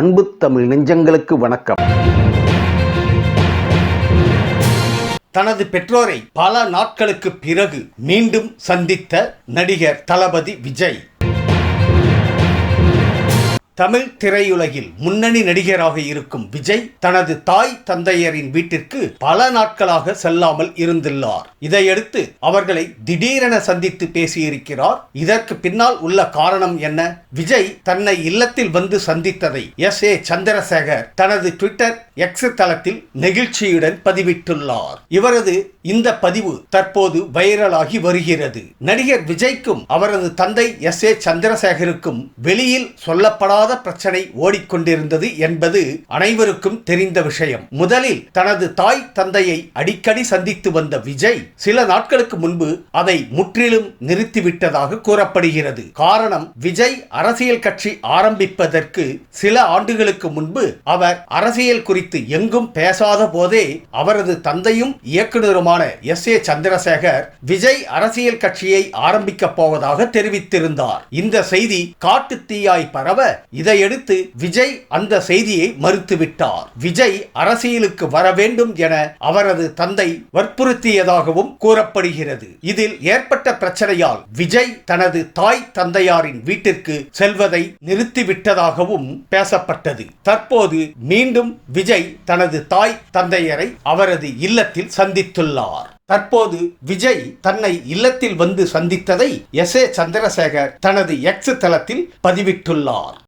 அன்பு தமிழ் நெஞ்சங்களுக்கு வணக்கம். தனது பெற்றோரை பல நாட்களுக்கு பிறகு மீண்டும் சந்தித்த நடிகர் தளபதி விஜய். தமிழ் திரையுலகில் முன்னணி நடிகராக இருக்கும் விஜய் தனது தாய் தந்தையரின் வீட்டிற்கு பல நாட்களாக செல்லாமல் இருந்துள்ளார். இதையடுத்து அவர்களை திடீரென சந்தித்து பேசியிருக்கிறார். இதற்கு பின்னால் உள்ள காரணம் என்ன? விஜய் தன்னை இல்லத்தில் வந்து சந்தித்ததை எஸ். ஏ. சந்திரசேகர் தனது ட்விட்டர் எக்ஸ் தளத்தில் நெகிழ்ச்சியுடன் பதிவிட்டுள்ளார். இவரது இந்த பதிவு தற்போது வைரலாகி வருகிறது. நடிகர் விஜய்க்கும் அவரது தந்தை எஸ். ஏ. சந்திரசேகருக்கும் வெளியில் சொல்லப்படாத பிரச்சனை ஓடிக்கொண்டிருந்தது என்பது அனைவருக்கும் தெரிந்த விஷயம். முதலில் தனது தாய் தந்தையை அடிக்கடி சந்தித்து வந்த விஜய் சில நாட்களுக்கு முன்பு அதை முற்றிலும் நிறுத்திவிட்டதாக கூறப்படுகிறது. காரணம் விஜய் அரசியல் கட்சி ஆரம்பிப்பதற்கு சில ஆண்டுகளுக்கு முன்பு அவர் அரசியல் குறித்து எங்கும் பேசாத போதே அவரது தந்தையும் இயக்குனருமான எஸ். ஏ. சந்திரசேகர் விஜய் அரசியல் கட்சியை ஆரம்பிக்கப் போவதாக தெரிவித்திருந்தார். இந்த செய்தி காட்டு தீயாய் பரவ இதையடுத்து விஜய் அந்த செய்தியை மறுத்துவிட்டார். விஜய் அரசியலுக்கு வர வேண்டும் என அவரது தந்தை வற்புறுத்தியதாகவும் கூறப்படுகிறது. இதில் ஏற்பட்ட பிரச்சனையால் விஜய் தனது தாய் தந்தையாரின் வீட்டிற்கு செல்வதை நிறுத்திவிட்டதாகவும் பேசப்பட்டது. தற்போது மீண்டும் விஜய் தனது தாய் தந்தையரை அவரது இல்லத்தில் சந்தித்துள்ளார். தற்போது விஜய் தன்னை இல்லத்தில் வந்து சந்தித்ததை எஸ் ஏ சந்திரசேகர் தனது எக்ஸ் தளத்தில் பதிவிட்டுள்ளார்.